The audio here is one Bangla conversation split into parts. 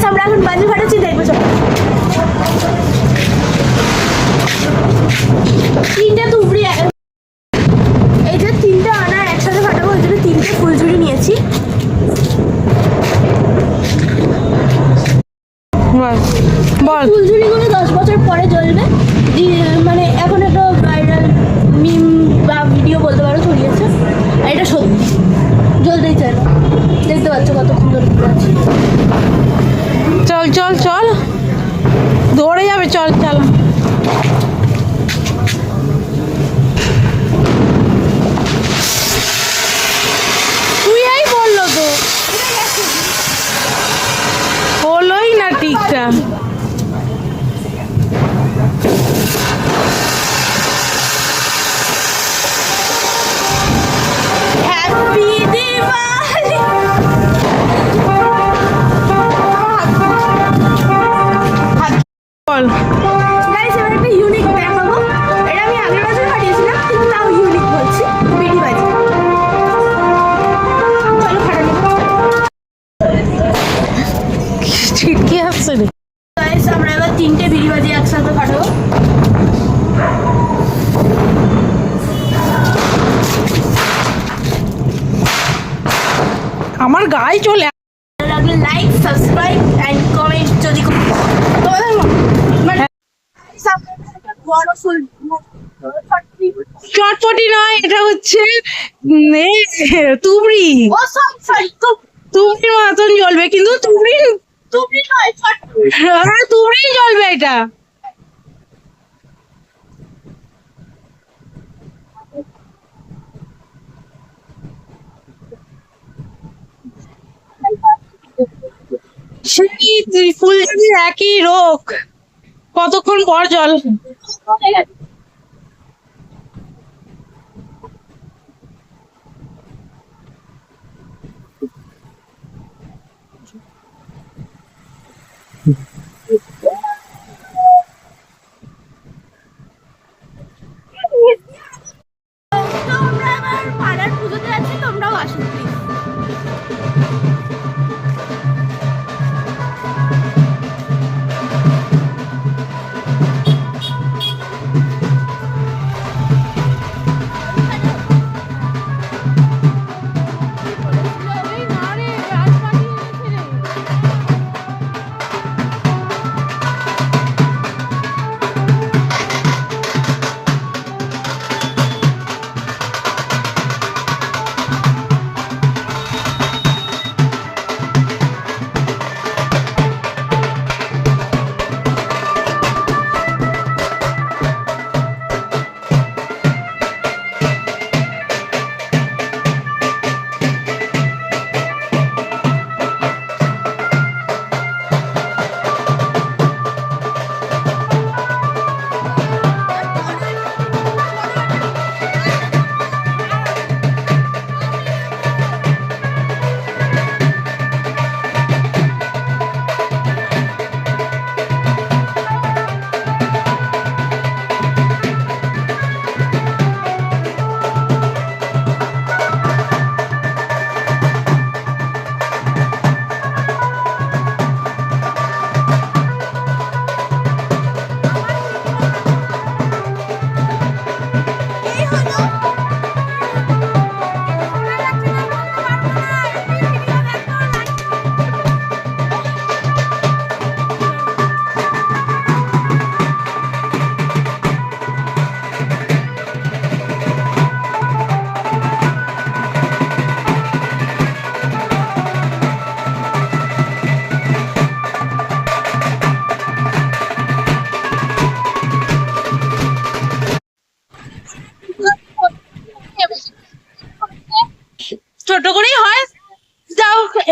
গাইস আমরা এখন বাজি ফাটাচ্ছি দেখব চলো। তিনটে তুবড়ি এই যে তিনটে আনা একসাথে ফাটাবো ওই জন্য তিনটে ফুলঝুরি নিয়েছি। বল। ফুলঝুরিগুলো দশ বছর পরে জ্বলবে। মানে এখন একটা ভাইরাল মিম বা ভিডিও বলতে পারো ছড়িয়েছে। আর এটা সত্যি। জ্বলতেই চায় না। দেখতে পাচ্ছ কত সুন্দর ফুল আছে। চল চটপটি নয় এটা হচ্ছে তুবড়ি। তুবড়ির মতন জ্বলবে কিন্তু তুবড়ি হ্যাঁ তুবড়ি জ্বলবে এটা। সেই ফুলঝুরির একই রোগ। কতক্ষণ পর জল? তো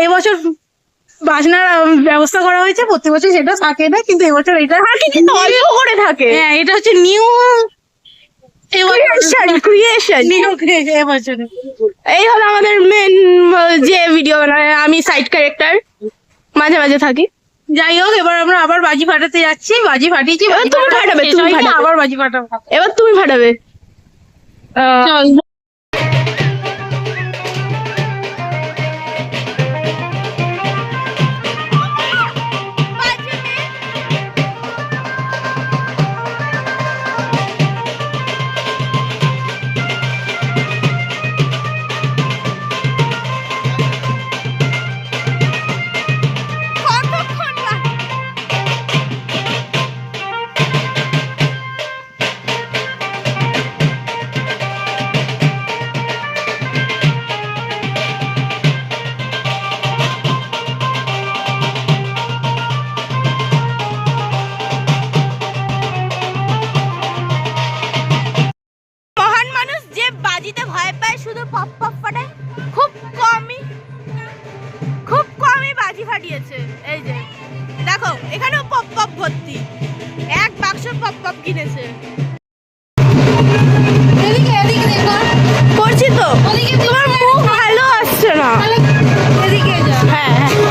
এবছর বাজনার ব্যবস্থা করা হয়েছে প্রত্যেক বছর সেটা থাকে না কিন্তু এবছর এটা কিন্তু অল্প করে থাকে। হ্যাঁ এটা হচ্ছে নিউ এই হলো আমাদের মেন যে ভিডিও বানায় আমি সাইড ক্যারেক্টার মাঝে মাঝে থাকি। যাই হোক এবার আমরা আবার বাজি ফাটাতে যাচ্ছি বাজি ফাটিয়েছি তুমি ফাটাবে, তুমি। আবার বাজি ফাটাবো। এবার তুমি ফাটাবে। চল। হ্যাঁ হ্যাঁ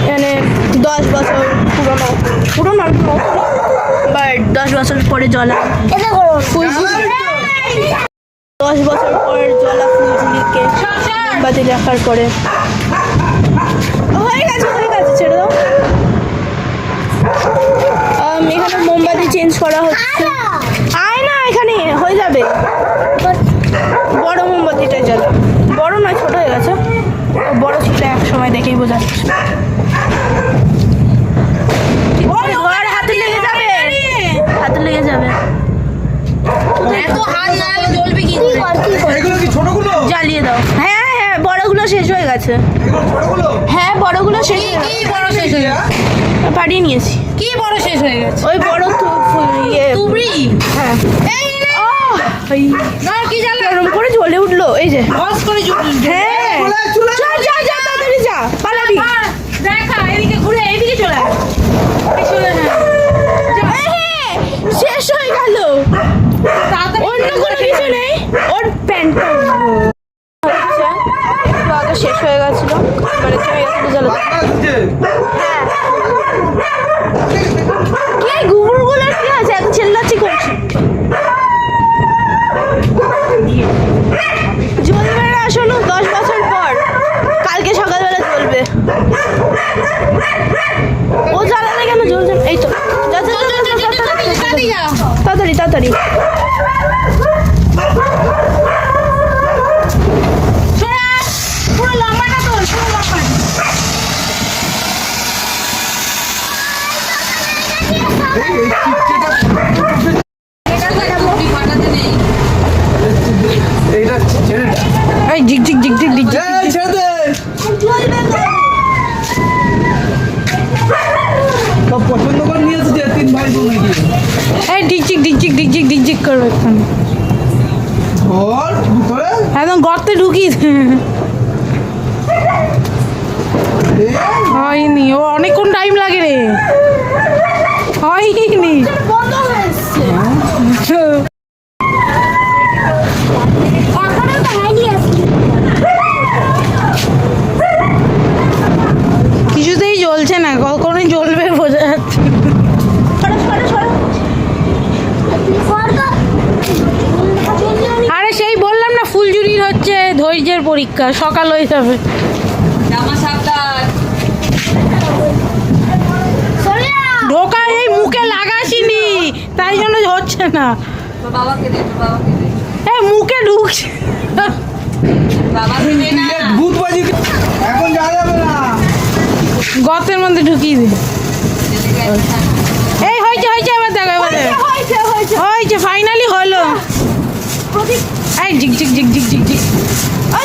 এখানে দশ বছর পুরোনো পুরোনো বাট দশ বছর পরে জলা। দশ বছর পর জলা ফুলঝুলিকে বাতি দেখার পরে। হয়ে গেছে হয়ে গেছে ছেড়ে দাও। এখানে মোমবাতি চেঞ্জ করা হচ্ছে। আয় না এখানে হয়ে যাবে বড় মোমবাতিটা জ্বালা বড় নয় ছোট হয়ে গেছে বড় সময় দেখেই বোঝা যাচ্ছে। ঘর হাতে লেগে যাবে। হাতে লেগে যাবে। জ্বালিয়ে দাও। হ্যাঁ হ্যাঁ বড়গুলো শেষ হয়ে গেছে। হ্যাঁ বড়গুলো শেষ হয়ে বড় শেষ হয়ে গেছে? পাঠিয়ে নিয়েছি। কি বড় শেষ হয়ে গেছে? ওই বড় তু- ইয়ে। তুবড়ি? হ্যাঁ। কি করে জ্বলে উঠল এই যে। করে জ্বল হ্যাঁ। ও জানে না কেন জোর এই তো তাড়াতাড়ি তাড়াতাড়ি সকাল হয়ে যাবে। ঢোকা এই মুখে লাগাসিনি তাই জন্য হচ্ছে না। এই মুখে ঢুকছে। গর্তের মধ্যে ঢুকিয়ে দিই এই হয়েছে হয়েছে এবার দেখো এবার হয়েছে ফাইনালি হলো। এই ঝিক ঝিক ঝিক ঝিক ঝিক ঝিক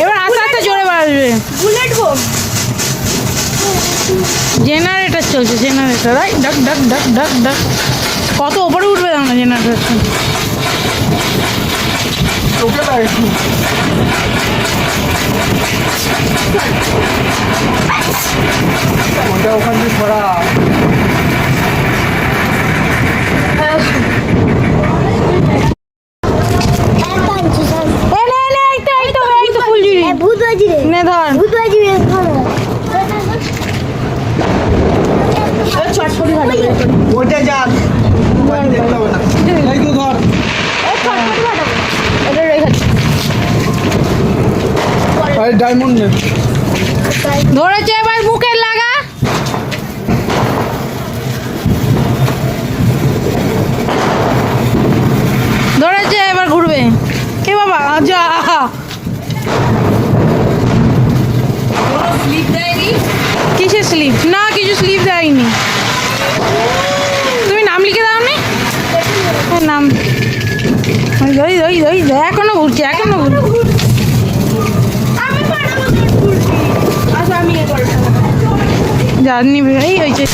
এবার বাড়বে বুলেট বোম জেনারেটর চলছে জেনারেটর রাই ডাক ডাক ডাক ডাক ডাক। কত ওপরে উঠবে না জেনারেটর ওকে ধরেছে এবার মুখে লাগা। ধরেছে এবার ঘুরবে। কে বাবা আচ্ছা, যা কিসের স্লিপ না, কিছু স্লিপ দেয়নি। তুমি নাম লিখে দাও নি নাম। এখনও ঘুরছে এখনও ঘুরছে। জার্নি এই ওই যে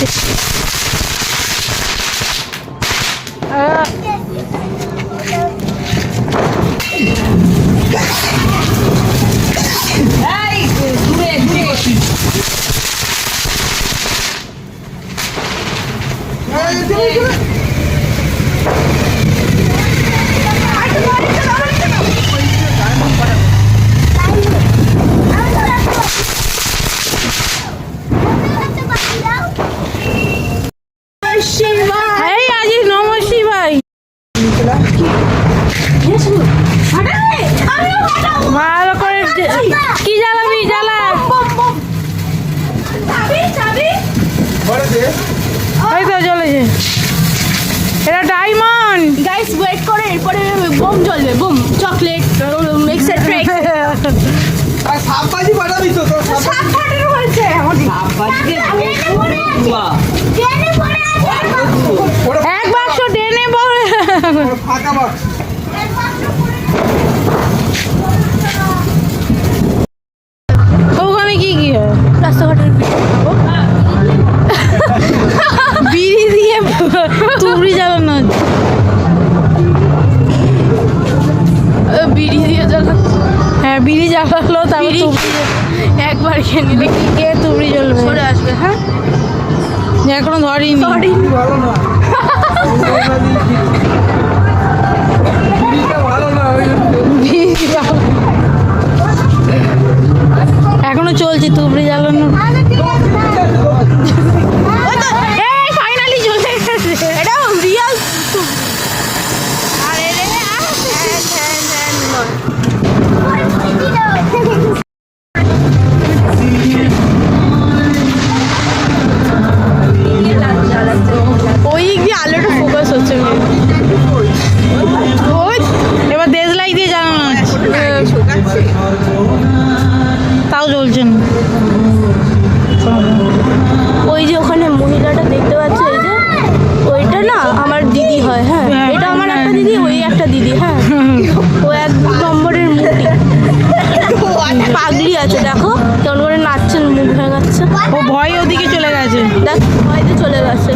বিড়ি জ্বালালো তারপর একবার খেয়ে নিলে কে তুবড়ি জ্বলবে? সরে আসবে হ্যাঁ? এখনও ধরিনি। এখনও চলছে তুবড়ি জ্বালানো। গেছে দেখো। কেমন করে নাচছেন মুখ ভেঙাচ্ছে ও ভয় ওদিকে চলে গেছে। দেখ ভয় চলে গেছে।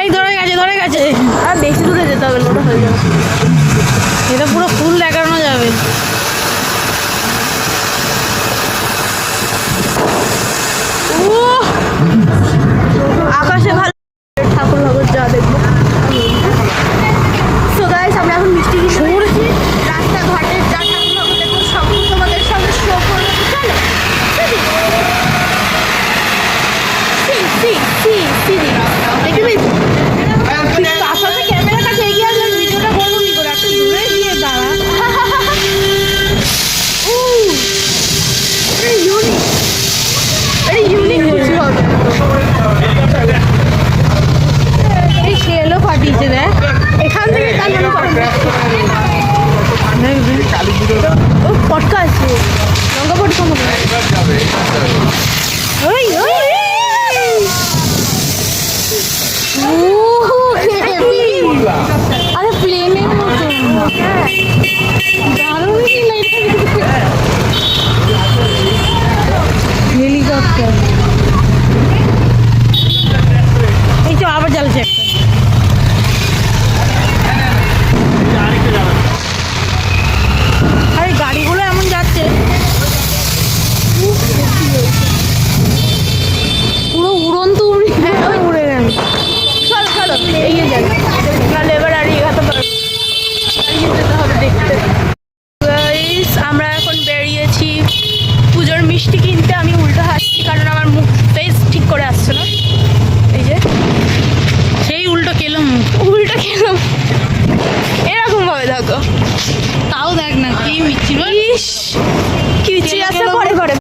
এই ধরে গেছে ধরে গেছে। আর বেশি দূরে যেতে হবে ওটা এটা পুরো ফুল দেখানো যাবে। আকাশে ভালো হেলিকপ্টার এই তো আবার জ্বালছে একটা।